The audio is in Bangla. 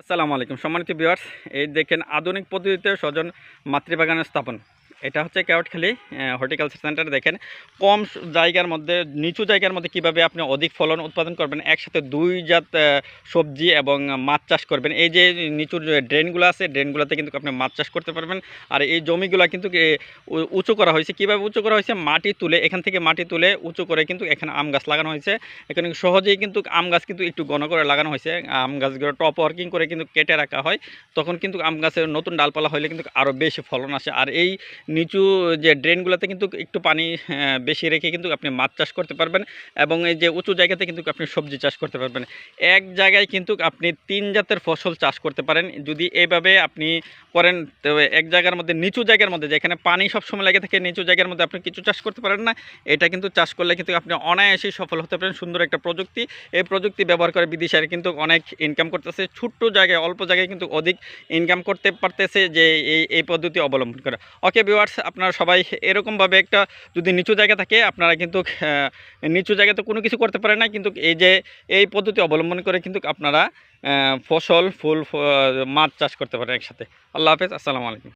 আসসালামু আলাইকুম সম্মানিত ভিউয়ার্স এই দেখেন আধুনিক পদ্ধতিতে স্বজন মাতৃবাগানের স্থাপন। এটা হচ্ছে কেওটখালি হর্টিকালচার সেন্টার দেখেন। কম জায়গার মধ্যে, নিচু জায়গার মধ্যে কীভাবে আপনি অধিক ফলন উৎপাদন করবেন, একসাথে দুই জাত সবজি এবং মাছ চাষ করবেন। এই যে নিচু যে ড্রেনগুলো আছে ড্রেনগুলোতে কিন্তু আপনি মাছ চাষ করতে পারবেন। আর এই জমিগুলো কিন্তু উঁচু করা হয়েছে। কীভাবে উঁচু করা হয়েছে? মাটি তুলে, এখান থেকে মাটি তুলে উঁচু করে কিন্তু এখানে আম গাছ লাগানো হয়েছে। এখানে সহজেই কিন্তু আম গাছ কিন্তু একটু ঘন করে লাগানো হয়েছে। আম গাছগুলো টপ ওয়ার্কিং করে কিন্তু কেটে রাখা হয়। তখন কিন্তু আম গাছের নতুন ডালপালা হলে কিন্তু আরও বেশি ফলন আসে। আর এই নিচু যে ড্রেনগুলোতে কিন্তু একটু পানি বেশি রেখে কিন্তু আপনি মাছ চাষ করতে পারবেন এবং এই যে উঁচু জায়গাতে কিন্তু আপনি সবজি চাষ করতে পারবেন। এক জায়গায় কিন্তু আপনি তিন জাতের ফসল চাষ করতে পারেন। যদি এইভাবে আপনি করেন এক জায়গার মধ্যে, নিচু জায়গার মধ্যে, যেখানে পানি সবসময় লেগে থাকে, নিচু জায়গার মধ্যে আপনি কিছু চাষ করতে পারেন না, এটা কিন্তু চাষ করলে কিন্তু আপনি অনায়াসেই সফল হতে পারেন। সুন্দর একটা প্রযুক্তি। এই প্রযুক্তি ব্যবহার করে বিদেশের কিন্তু অনেক ইনকাম করতেছে। ছোট্ট জায়গায়, অল্প জায়গায় কিন্তু অধিক ইনকাম করতে পারতেছে যে এই এই পদ্ধতি অবলম্বন করে। ওকে ভিউয়ার্স আপনারা সবাই এরকমভাবে একটা যদি নিচু জায়গা থাকে, আপনারা কিন্তু নিচু জায়গাতে কোনো কিছু করতে পারে না, কিন্তু এই যে, এই পদ্ধতি অবলম্বন করে কিন্তু আপনারা ফসল, ফুল মাছ চাষ করতে পারেন একসাথে। আল্লাহ হাফেজ, আসসালামু আলাইকুম।